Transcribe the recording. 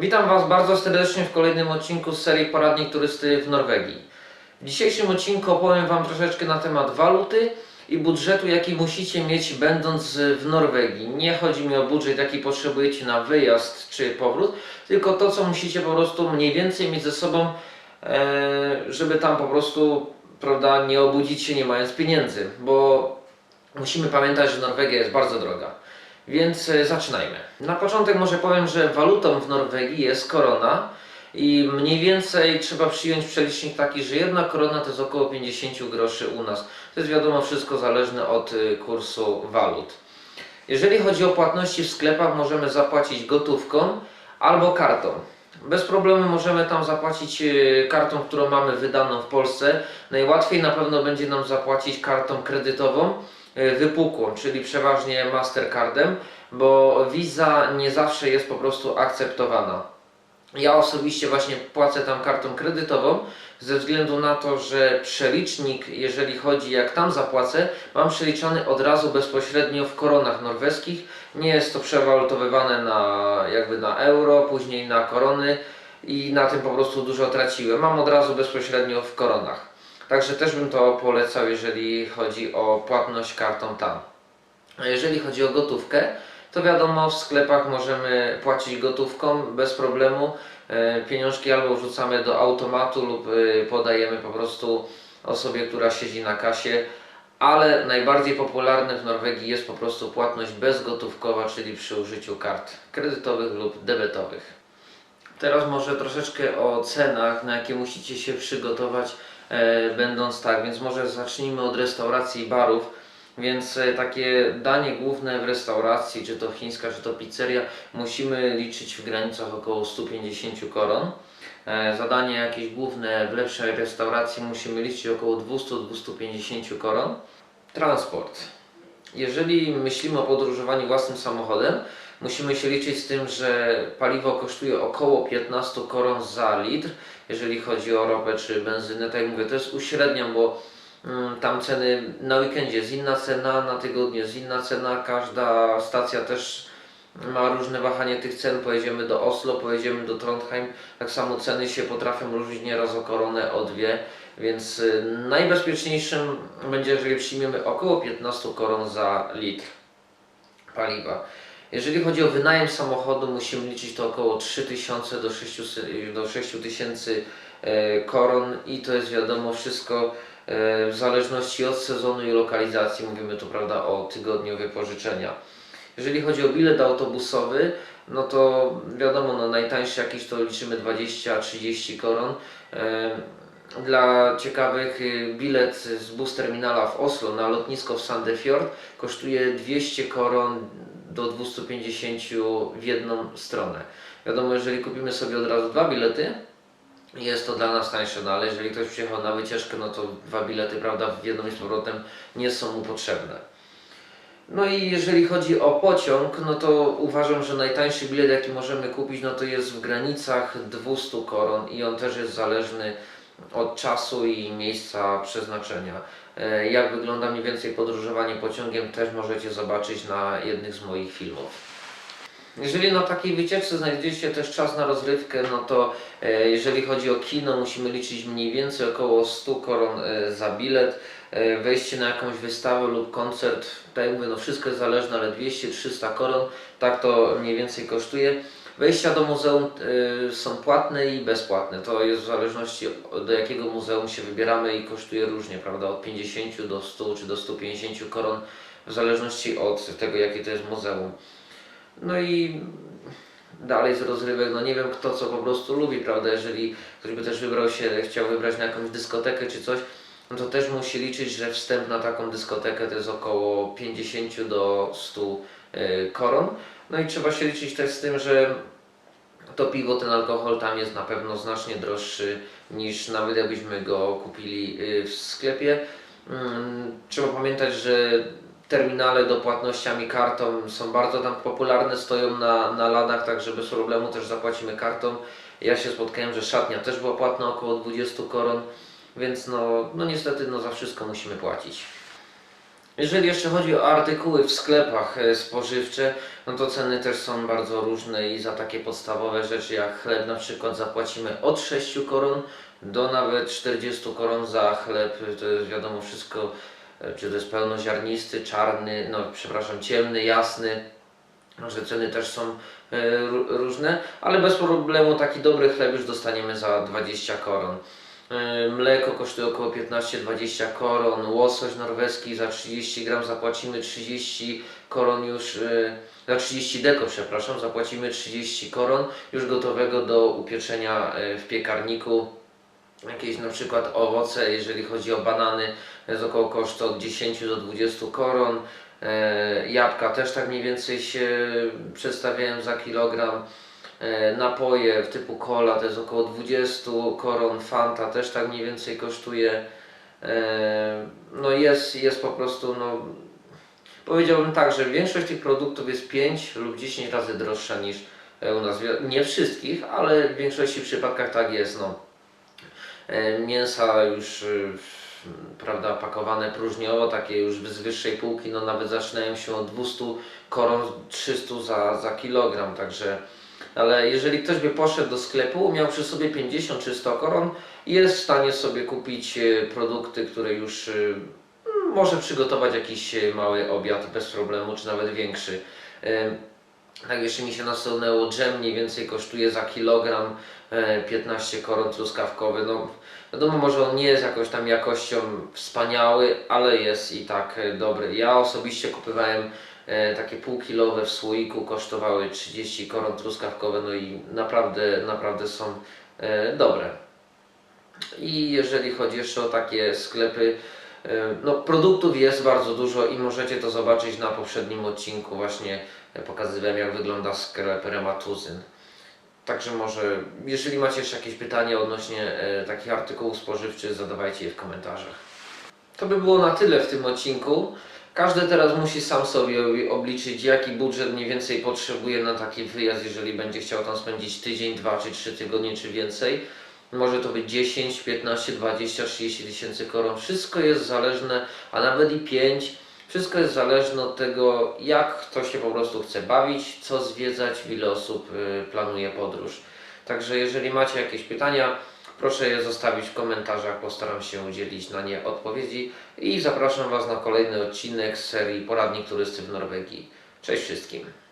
Witam Was bardzo serdecznie w kolejnym odcinku z serii Poradnik Turysty w Norwegii. W dzisiejszym odcinku opowiem Wam troszeczkę na temat waluty i budżetu, jaki musicie mieć będąc w Norwegii. Nie chodzi mi o budżet, jaki potrzebujecie na wyjazd czy powrót, tylko to, co musicie po prostu mniej więcej mieć ze sobą, e, żeby tam po prostu, prawda, nie obudzić się nie mając pieniędzy, bo musimy pamiętać, że Norwegia jest bardzo droga. Więc e, zaczynajmy. Na początek może powiem, że walutą w Norwegii jest korona i mniej więcej trzeba przyjąć przelicznik taki, że jedna korona to jest około 50 groszy u nas. To jest wiadomo wszystko zależne od y, kursu walut. Jeżeli chodzi o płatności w sklepach, możemy zapłacić gotówką albo kartą. Bez problemu możemy tam zapłacić y, kartą, którą mamy wydaną w Polsce. Najłatwiej na pewno będzie nam zapłacić kartą kredytową wypukłą, czyli przeważnie Mastercardem, bo Visa nie zawsze jest po prostu akceptowana. Ja osobiście właśnie płacę tam kartą kredytową ze względu na to, że przelicznik, jeżeli chodzi jak tam zapłacę, mam przeliczany od razu bezpośrednio w koronach norweskich. Nie jest to przewalutowywane na jakby na euro, później na korony i na tym po prostu dużo traciłem. Mam od razu bezpośrednio w koronach. Także też bym to polecał, jeżeli chodzi o płatność kartą tam. A jeżeli chodzi o gotówkę, to wiadomo, w sklepach możemy płacić gotówką bez problemu. E, Pieniążki albo wrzucamy do automatu lub e, podajemy po prostu osobie, która siedzi na kasie. Ale najbardziej popularny w Norwegii jest po prostu płatność bezgotówkowa, czyli przy użyciu kart kredytowych lub debetowych. Teraz może troszeczkę o cenach, na jakie musicie się przygotować, będąc tak, więc może zacznijmy od restauracji i barów. Więc e, takie danie główne w restauracji, czy to chińska, czy to pizzeria, musimy liczyć w granicach około 150 koron. E, Zadanie jakieś główne w lepszej restauracji musimy liczyć około 200-250 koron. Transport. Jeżeli myślimy o podróżowaniu własnym samochodem, musimy się liczyć z tym, że paliwo kosztuje około 15 koron za litr, jeżeli chodzi o ropę czy benzynę. Tak jak mówię, to jest uśredniam, bo mm, tam ceny na weekendzie jest inna cena, na tygodniu jest inna cena, każda stacja też ma różne wahanie tych cen. Pojedziemy do Oslo, pojedziemy do Trondheim, tak samo ceny się potrafią różnić nieraz o koronę, o dwie, więc y, najbezpieczniejszym będzie, jeżeli przyjmiemy około 15 koron za litr paliwa. Jeżeli chodzi o wynajem samochodu, musimy liczyć to około 3000 do 6000 do 6000 e, koron i to jest wiadomo wszystko e, w zależności od sezonu i lokalizacji. Mówimy tu prawda o tygodniu wypożyczenia. Jeżeli chodzi o bilet autobusowy, no to wiadomo, no najtańszy jakiś to liczymy 20-30 koron. E, Dla ciekawych y, bilet z bus terminala w Oslo na lotnisko w Sandefjord kosztuje 200 koron do 250 w jedną stronę. Wiadomo, jeżeli kupimy sobie od razu dwa bilety, jest to dla nas tańsze, no ale jeżeli ktoś przyjechał na wycieczkę, no to dwa bilety, prawda, w jedną i z powrotem nie są mu potrzebne. No i jeżeli chodzi o pociąg, no to uważam, że najtańszy bilet jaki możemy kupić, no to jest w granicach 200 koron i on też jest zależny od czasu i miejsca przeznaczenia. E, Jak wygląda mniej więcej podróżowanie pociągiem też możecie zobaczyć na jednych z moich filmów. Jeżeli na takiej wycieczce znajdziecie też czas na rozrywkę, no to e, jeżeli chodzi o kino, musimy liczyć mniej więcej około 100 koron e, za bilet. Wejście na jakąś wystawę lub koncert, tak jak mówię, no wszystko jest zależne, ale 200-300 koron, tak to mniej więcej kosztuje. Wejścia do muzeum y, są płatne i bezpłatne. To jest w zależności do jakiego muzeum się wybieramy i kosztuje różnie, prawda? Od 50 do 100 czy do 150 koron, w zależności od tego, jakie to jest muzeum. No i dalej z rozrywek, no nie wiem kto co po prostu lubi, prawda? Jeżeli ktoś by też wybrał się, chciał wybrać na jakąś dyskotekę czy coś, no to też musi liczyć, że wstęp na taką dyskotekę to jest około 50 do 100 y, koron. No i trzeba się liczyć też z tym, że to piwo, ten alkohol tam jest na pewno znacznie droższy niż nawet jakbyśmy go kupili y, w sklepie. Mm, Trzeba pamiętać, że terminale do płatnościami kartą są bardzo tam popularne, stoją na, na ladach, także bez problemu też zapłacimy kartą. Ja się spotkałem, że szatnia też była płatna około 20 koron, więc no, no niestety no za wszystko musimy płacić. Jeżeli jeszcze chodzi o artykuły w sklepach e, spożywcze, no to ceny też są bardzo różne i za takie podstawowe rzeczy jak chleb na przykład zapłacimy od 6 koron do nawet 40 koron za chleb. To jest wiadomo wszystko, e, czy to jest pełnoziarnisty, czarny, no przepraszam, ciemny, jasny. Że ceny też są e, ró- różne, ale bez problemu taki dobry chleb już dostaniemy za 20 koron. E, Mleko kosztuje około 15-20 koron, łosoś norweski za 30 gram zapłacimy 30 koron już, e, za 30 deko przepraszam, zapłacimy 30 koron już gotowego do upieczenia e, w piekarniku. Jakieś na przykład owoce, jeżeli chodzi o banany, jest około kosztu od 10 do 20 koron. Jabłka też tak mniej więcej się przedstawiają za kilogram. E, Napoje typu cola to jest około 20 koron, Fanta też tak mniej więcej kosztuje. E, No jest, jest po prostu, no powiedziałbym tak, że większość tych produktów jest 5 lub 10 razy droższa niż e, u nas. Nie wszystkich, ale w większości przypadkach tak jest. No. Mięsa już prawda, pakowane próżniowo, takie już z wyższej półki, no nawet zaczynają się od 200 koron, 300 za, za kilogram, także ale jeżeli ktoś by poszedł do sklepu, miał przy sobie 50 czy 100 koron, jest w stanie sobie kupić e, produkty, które już e, może przygotować jakiś e, mały obiad bez problemu, czy nawet większy. Tak jeszcze mi się nasunęło, dżem mniej więcej kosztuje za kilogram e, 15 koron truskawkowy. No, wiadomo, może on nie jest jakąś tam jakością wspaniały, ale jest i tak dobry. Ja osobiście kupowałem takie półkilowe w słoiku, kosztowały 30 koron truskawkowe, no i naprawdę, naprawdę są e, dobre. I jeżeli chodzi jeszcze o takie sklepy, e, no produktów jest bardzo dużo i możecie to zobaczyć na poprzednim odcinku właśnie e, pokazywałem jak wygląda sklep Rematuzyn. Także może, jeżeli macie jeszcze jakieś pytania odnośnie e, takich artykułów spożywczych, zadawajcie je w komentarzach. To by było na tyle w tym odcinku. Każdy teraz musi sam sobie obi- obliczyć, jaki budżet mniej więcej potrzebuje na taki wyjazd, jeżeli będzie chciał tam spędzić tydzień, dwa czy trzy tygodnie, czy więcej. Może to być 10, 15, 20, 30 tysięcy koron. Wszystko jest zależne, a nawet i 5. Wszystko jest zależne od tego, jak kto się po prostu chce bawić, co zwiedzać, ile osób y, planuje podróż. Także jeżeli macie jakieś pytania, proszę je zostawić w komentarzach, postaram się udzielić na nie odpowiedzi i zapraszam Was na kolejny odcinek z serii Poradnik Turysty w Norwegii. Cześć wszystkim!